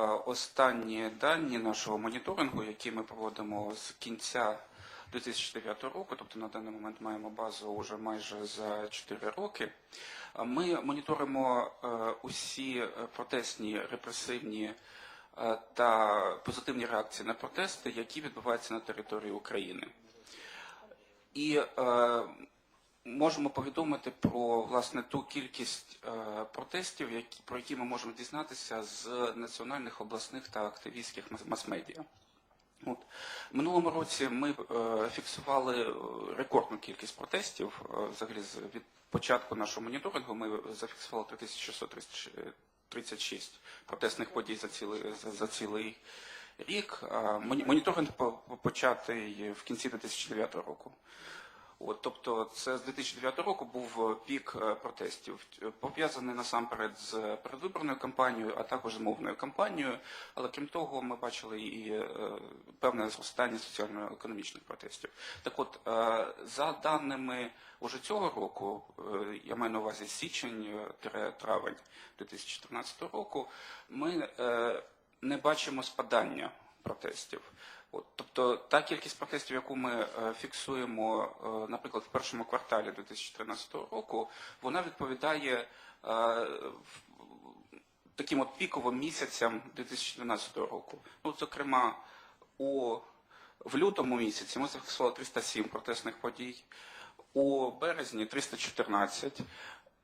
Е, Останні дані нашого моніторингу, які ми проводимо з кінця 2009 року, тобто на даний момент маємо базу вже майже за 4 роки. е, Ми моніторимо е, усі протестні репресивні та позитивні реакції на протести, які відбуваються на території України. І можемо повідомити про власне ту кількість е, протестів, які, про які ми можемо дізнатися з національних обласних та активістських мас- мас-медіа. От. Минулому році ми е, фіксували е, рекордну кількість протестів. Е, взагалі, від початку нашого моніторингу ми зафіксували 3636 протестних подій за цілий, за, за цілий рік. Моніторинг по- по- початий в кінці 2009 року. От, тобто, це з 2009 року був е, пік е, протестів, Е, пов'язаний насамперед з передвиборною кампанією, а також з мовною кампанією. Але крім того, ми бачили і певне зростання соціально-економічних протестів. Так от, за даними уже цього року, я маю на увазі січень-травень 2014 року, ми не бачимо спадання протестів. Тобто та кількість протестів, яку ми е, фіксуємо, е, наприклад, в першому кварталі 2013 року, вона відповідає е, таким от піковим місяцям 2012 року. Ну, зокрема, у, в лютому місяці ми зафіксували 307 протестних подій, у березні 314.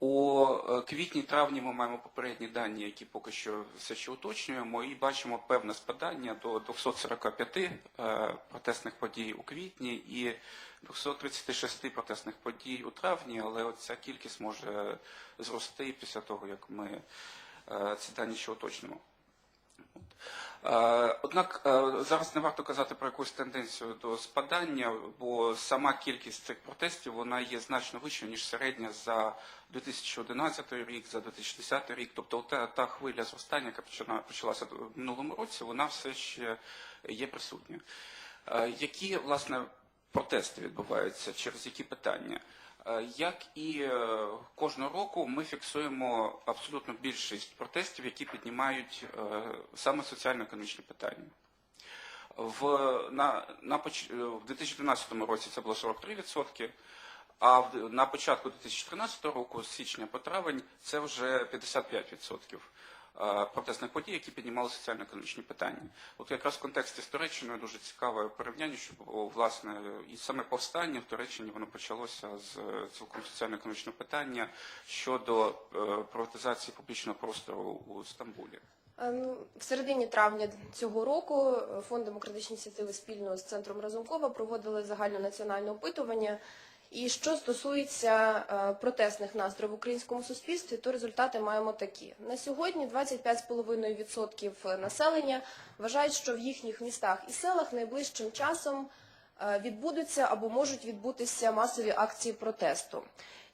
У е, квітні-травні ми маємо попередні дані, які поки що все ще уточнюємо, і бачимо певне спадання до 245 е, протестних подій у квітні і 236 протестних подій у травні, але оця ця кількість може зрости після того, як ми е, ці дані ще уточнимо. Е, Однак е, зараз не варто казати про якусь тенденцію до спадання, бо сама кількість цих протестів вона є значно вищою, ніж середня за 2011 рік, за 2010 рік. Тобто та, та хвиля зростання, яка почалася в минулому році, вона все ще є присутня. Е, Які, власне, протести відбуваються, через які питання? Е, Як і е, кожного року ми фіксуємо абсолютно більшість протестів, які піднімають е, саме соціально-економічні питання. В, на, на, в 2012 році це було 43%, а на початку 2013 року, з січня по травень, це вже 55% е, протестних подій, які піднімали соціально-економічні питання. От якраз в контексті з Туреччиною дуже цікаве порівняння, що власне і саме повстання в Туреччині воно почалося з цілком соціально-економічного питання щодо е, приватизації публічного простору у Стамбулі. Е, ну, В середині травня цього року фонд демократичні ініціативи спільно з центром Разумкова проводили загальнонаціональне опитування. І що стосується е, протестних настроїв в українському суспільстві, то результати маємо такі. На сьогодні 25,5% населення вважають, що в їхніх містах і селах найближчим часом відбудуться або можуть відбутися масові акції протесту.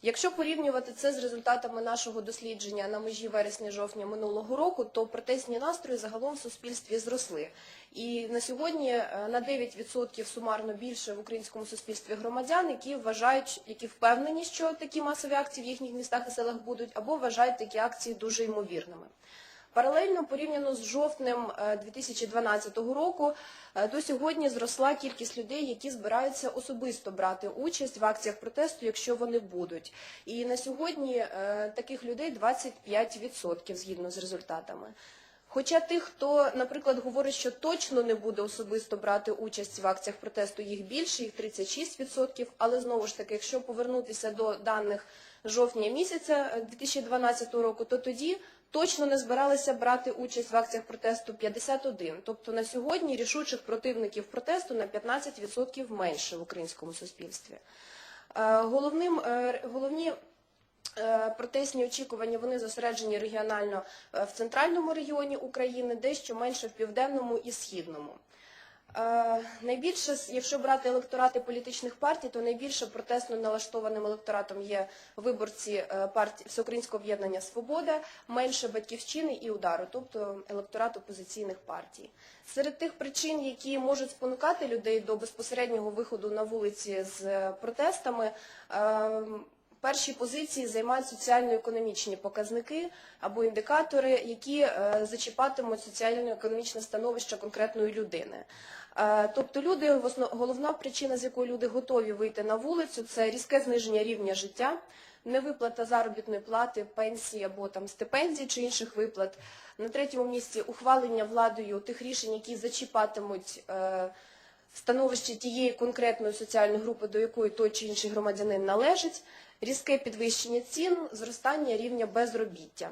Якщо порівнювати це з результатами нашого дослідження на межі вересня-жовтня минулого року, то протестні настрої загалом в суспільстві зросли. І на сьогодні е, на 9% сумарно більше в українському суспільстві громадян, які вважають, які впевнені, що такі масові акції в їхніх містах і селах будуть, або вважають такі акції дуже ймовірними. Паралельно порівняно з жовтнем е, 2012 року е, до сьогодні зросла кількість людей, які збираються особисто брати участь в акціях протесту, якщо вони будуть. І на сьогодні е, таких людей 25% згідно з результатами. Хоча тих, хто, наприклад, говорить, що точно не буде особисто брати участь в акціях протесту, їх більше, їх 36%, але знову ж таки, якщо повернутися до даних жовтня місяця е, 2012 року, то тоді точно не збиралися брати участь в акціях протесту 51. Тобто на сьогодні рішучих противників протесту на 15% менше в українському суспільстві. Е, Головним, е, головні Е, Протестні очікування вони зосереджені регіонально в центральному регіоні України, дещо менше в південному і східному. Е, Найбільше, якщо брати електорати політичних партій, то найбільше протестно налаштованим електоратом є виборці е, партії Всеукраїнського об'єднання Свобода, менше батьківщини і удару, тобто електорат опозиційних партій. Серед тих причин, які можуть спонукати людей до безпосереднього виходу на вулиці з е, протестами, перші позиції займають соціально-економічні показники або індикатори, які е, зачіпатимуть соціально-економічне становище конкретної людини. Е, Тобто люди, головна причина, з якої люди готові вийти на вулицю, це різке зниження рівня життя, невиплата заробітної плати, пенсії або там стипендій чи інших виплат. На третьому місці ухвалення владою тих рішень, які зачіпатимуть е, становище тієї конкретної соціальної групи, до якої той чи інший громадянин належить, різке підвищення цін, зростання рівня безробіття.